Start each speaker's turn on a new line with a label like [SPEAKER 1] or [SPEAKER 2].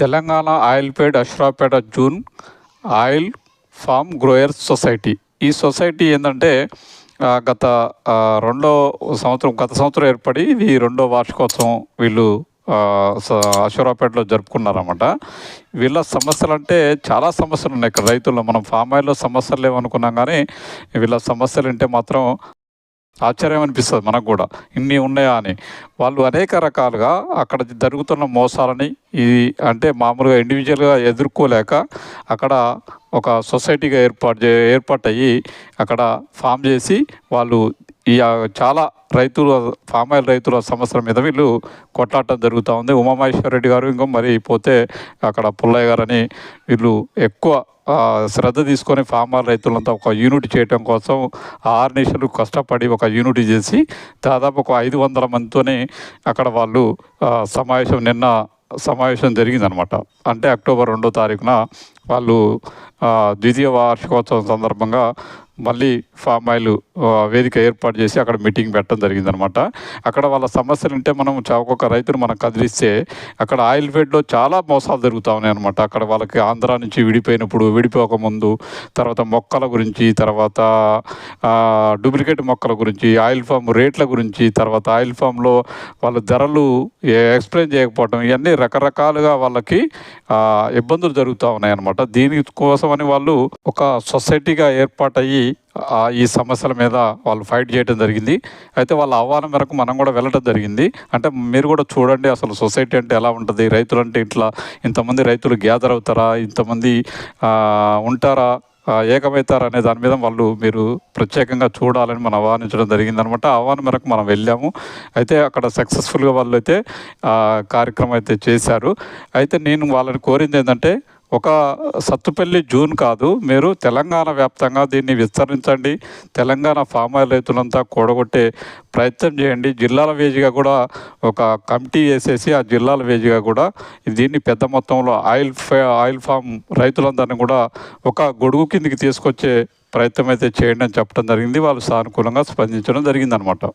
[SPEAKER 1] తెలంగాణ ఆయిల్పేట్ అష్రాపేట June oil palm growers society. ఈ society ఏంటంటే గత రెండో సంవత్సరం గత సంవత్సరం ఏర్పడి ఇది రెండో వార్షికోత్సవం వీళ్ళు ఆ, అశ్వరావుపేటలో జరుపుకున్నారన్నమాట. వీళ్ళ సమస్యలు అంటే చాలా సమస్యలు ఉన్నాయి ఇక్కడ రైతుల్లో మనం ఫామ్ ఆయిల్లో సమస్యలు లేవనుకున్నాం కానీ వీళ్ళ సమస్యలు అంటే మాత్రం ఆశ్చర్యం అనిపిస్తుంది మనకు కూడా. ఇన్ని ఉన్నాయా అని. వాళ్ళు అనేక రకాలుగా అక్కడ జరుగుతున్న మోసాలని ఇది అంటే మామూలుగా ఇండివిజువల్గా ఎదుర్కోలేక అక్కడ ఒక సొసైటీగా ఏర్పాటు చే ఏర్పాటు అయ్యి అక్కడ ఫామ్ చేసి వాళ్ళు ఈ చాలా రైతులు ఫామ్ ఆయిల్ రైతుల సమస్యల మీద వీళ్ళు కొట్లాటం జరుగుతూ ఉంది. ఉమామహేశ్వర రెడ్డి గారు ఇంకో మరి పోతే అక్కడ పుల్లయ్య గారని వీళ్ళు ఎక్కువ శ్రద్ధ తీసుకొని ఫామ్ ఆయిల్ రైతులంతా ఒక యూనిట్ చేయటం కోసం ఆరు నిమిషాలు కష్టపడి ఒక యూనిట్ చేసి దాదాపు ఒక ఐదు వందల మందితోనే అక్కడ వాళ్ళు సమావేశం నిన్న సమావేశం జరిగిందనమాట. అంటే అక్టోబర్ రెండో తారీఖున వాళ్ళు ద్వితీయ వార్షికోత్సవం సందర్భంగా మళ్ళీ ఫామ్ ఆయిల్ వేదిక ఏర్పాటు చేసి అక్కడ మీటింగ్ పెట్టడం జరిగిందనమాట. అక్కడ వాళ్ళ సమస్యలు ఉంటే మనం ఒక్కొక్క రైతును మనం కదిలిస్తే అక్కడ ఆయిల్ ఫీల్డ్లో చాలా మోసాలు జరుగుతూ ఉన్నాయి అనమాట అక్కడ వాళ్ళకి ఆంధ్ర నుంచి విడిపోయినప్పుడు విడిపోకముందు తర్వాత మొక్కల గురించి తర్వాత డూప్లికేట్ మొక్కల గురించి ఆయిల్ ఫామ్ రేట్ల గురించి తర్వాత ఆయిల్ ఫామ్లో వాళ్ళ ధరలు ఎక్స్ప్లెయిన్ చేయకపోవడం ఇవన్నీ రకరకాలుగా వాళ్ళకి ఇబ్బందులు జరుగుతూ ఉన్నాయి అనమాట దీని కోసమని వాళ్ళు ఒక సొసైటీగా ఏర్పాటయ్యి ఈ సమస్యల మీద వాళ్ళు ఫైట్ చేయడం జరిగింది. అయితే వాళ్ళ ఆహ్వానం మేరకు మనం కూడా వెళ్ళడం జరిగింది. అంటే మీరు కూడా చూడండి అసలు సొసైటీ అంటే ఎలా ఉంటుంది? రైతులు అంటే ఇట్లా ఇంతమంది రైతులు గ్యాదర్ అవుతారా? ఇంతమంది ఉంటారా? ఆ, ఏకమవుతారు అనే దాని మీద వాళ్ళు మీరు ప్రత్యేకంగా చూడాలని మనం ఆహ్వానించడం జరిగింది అనమాట ఆహ్వానం మేరకు మనం వెళ్ళాము. అయితే అక్కడ సక్సెస్ఫుల్గా వాళ్ళు అయితే కార్యక్రమం అయితే చేశారు. అయితే నేను వాళ్ళని కోరింది ఏంటంటే ఒక సత్తుపల్లి జూన్ కాదు మీరు తెలంగాణ వ్యాప్తంగా దీన్ని విస్తరించండి తెలంగాణ ఫామ్ ఆయిల్ రైతులంతా కూడగొట్టే ప్రయత్నం చేయండి. జిల్లాల వేజిగా కూడా ఒక కమిటీ వేసేసి ఆ జిల్లాల వేజిగా కూడా దీన్ని పెద్ద మొత్తంలో ఆయిల్ ఆయిల్ ఫామ్ రైతులందరినీ కూడా ఒక గొడుగు కిందికి తీసుకొచ్చే ప్రయత్నం అయితే చేయండి అని చెప్పడం జరిగింది. వాళ్ళు సానుకూలంగా స్పందించడం జరిగిందనమాట.